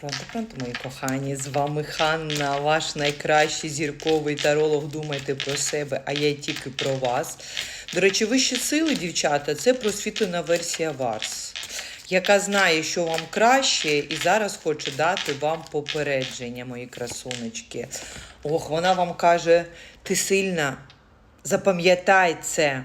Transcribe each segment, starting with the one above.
Пронто, пронто, мої кохані, з вами Ханна, ваш найкращий зірковий таролог. Думайте про себе, а я тільки про вас. До речі, вищі сили, дівчата, це просвітлена версія Варс, яка знає, що вам краще, і зараз хоче дати вам попередження, мої красунечки. Ох, вона вам каже: ти сильна, запам'ятай це,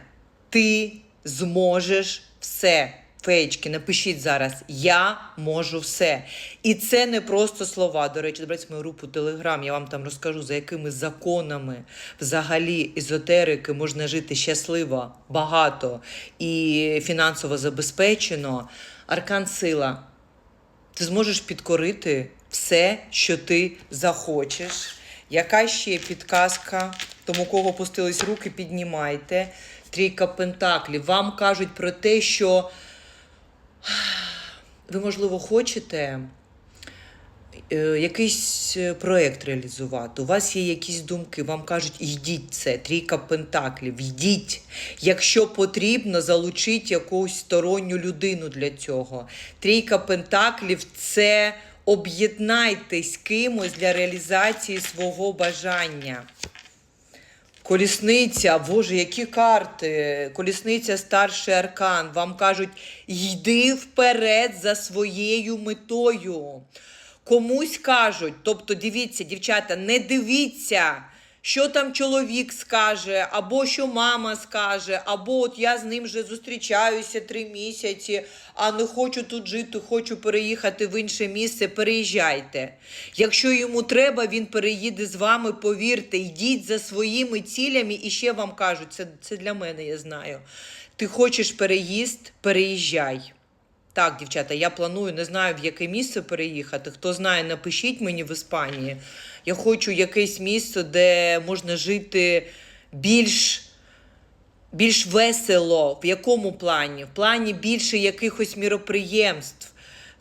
ти зможеш все. Феєчки, напишіть зараз, я можу все. І це не просто слова. До речі, добрайте мою групу Телеграм, я вам там розкажу, за якими законами взагалі езотерики можна жити щасливо, багато і фінансово забезпечено. Аркан сила. Ти зможеш підкорити все, що ти захочеш. Яка ще підказка? Тому, кого пустились руки, піднімайте. Трійка пентаклів. Вам кажуть про те, що ви, можливо, хочете е, якийсь е, проєкт реалізувати. У вас є якісь думки, вам кажуть, йдіть це, трійка пентаклів, йдіть. Якщо потрібно, залучіть якусь сторонню людину для цього. Трійка пентаклів це об'єднайтесь кимось для реалізації свого бажання. Колісниця, боже, які карти. Колісниця старший аркан. Вам кажуть, йди вперед за своєю метою. Комусь кажуть, тобто дивіться, дівчата, не дивіться, що там чоловік скаже, або що мама скаже, або от я з ним вже зустрічаюся три місяці, а не хочу тут жити, хочу переїхати в інше місце. Переїжджайте. Якщо йому треба, він переїде з вами. Повірте, йдіть за своїми цілями, і ще вам кажуть, це, це для мене, я знаю. Ти хочеш переїзд, переїжджай. Так, дівчата, я планую, не знаю, в яке місце переїхати. Хто знає, напишіть мені в Іспанії. Я хочу якесь місце, де можна жити більш, більш весело. В якому плані? В плані більше якихось міроприємств.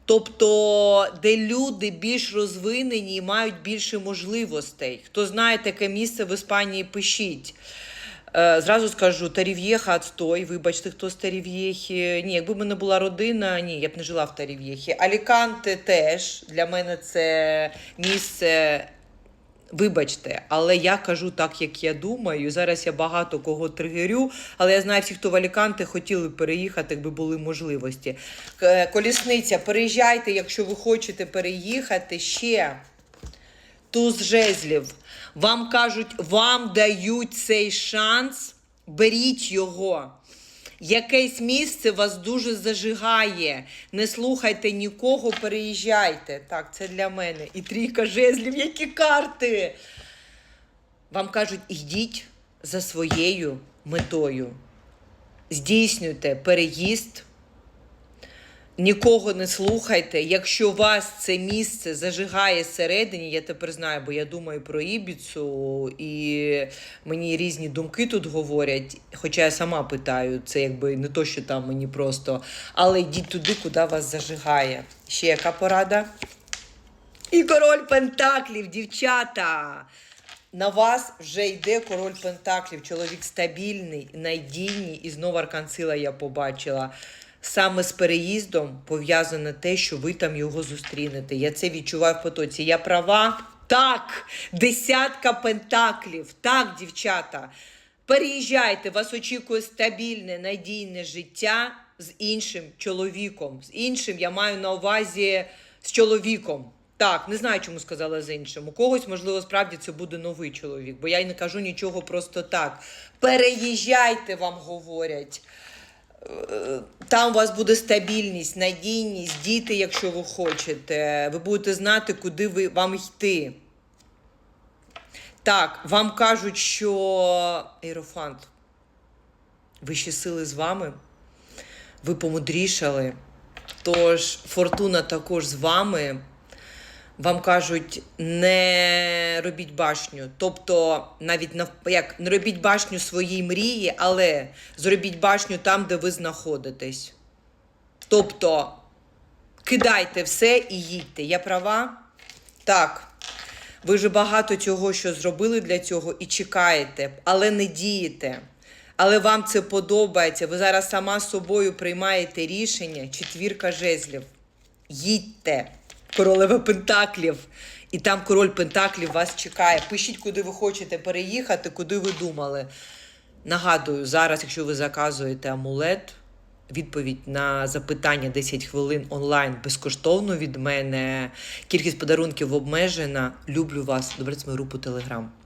Тобто, де люди більш розвинені і мають більше можливостей. Хто знає таке місце в Іспанії, пишіть. Е, Зразу скажу, Тарів'єха отстой, вибачте, хто з Тарів'єхи. Ні, якби в мене була родина, ні, я б не жила в Тарів'єхі. Аліканте теж для мене це місце. Вибачте, але я кажу так, як я думаю. Зараз я багато кого тригерю, але я знаю, всі, хто в Аліканте хотіли переїхати, якби були можливості. Колісниця, переїжджайте, якщо ви хочете переїхати ще. Туз жезлів. Вам кажуть, вам дають цей шанс, беріть його. Якесь місце вас дуже зажигає. Не слухайте нікого, переїжджайте. Так, це для мене. І трійка жезлів, які карти. Вам кажуть, йдіть за своєю метою. Здійснюйте переїзд. Нікого не слухайте. Якщо вас це місце зажигає всередині, я тепер знаю, бо я думаю про Ібіцу, і мені різні думки тут говорять. Хоча я сама питаю, це якби не то, що там мені просто. Але йдіть туди, куди вас зажигає. Ще яка порада? І король Пентаклів, дівчата. На вас вже йде король Пентаклів, чоловік стабільний, надійний, і знову арканцила я побачила. Саме з переїздом пов'язане те, що ви там його зустрінете. Я це відчуваю в потоці. Я права? Так, десятка пентаклів. Так, дівчата. Переїжджайте, вас очікує стабільне, надійне життя з іншим чоловіком. З іншим я маю на увазі з чоловіком. Так, не знаю, чому сказала з іншим. У когось, можливо, справді це буде новий чоловік, бо я й не кажу нічого просто так. Переїжджайте, вам говорять. Там у вас буде стабільність, надійність, діти, якщо ви хочете. Ви будете знати, куди ви, вам йти. Так, вам кажуть, що Єрофант, вищі сили з вами, ви помудрішали. Тож фортуна також з вами. Вам кажуть, не робіть башню. Тобто, навіть нав... як не робіть башню своїй мрії, але зробіть башню там, де ви знаходитесь. Тобто, кидайте все і їдьте. Я права? Так. Ви вже багато цього, що зробили для цього, і чекаєте, але не дієте. Але вам це подобається. Ви зараз сама собою приймаєте рішення. Четвірка жезлів. Їдьте. Королева Пентаклів. І там король Пентаклів вас чекає. Пишіть, куди ви хочете переїхати, куди ви думали. Нагадую, зараз, якщо ви заказуєте амулет, відповідь на запитання 10 хвилин онлайн безкоштовно від мене. Кількість подарунків обмежена. Люблю вас. Добре, мою групу Телеграм.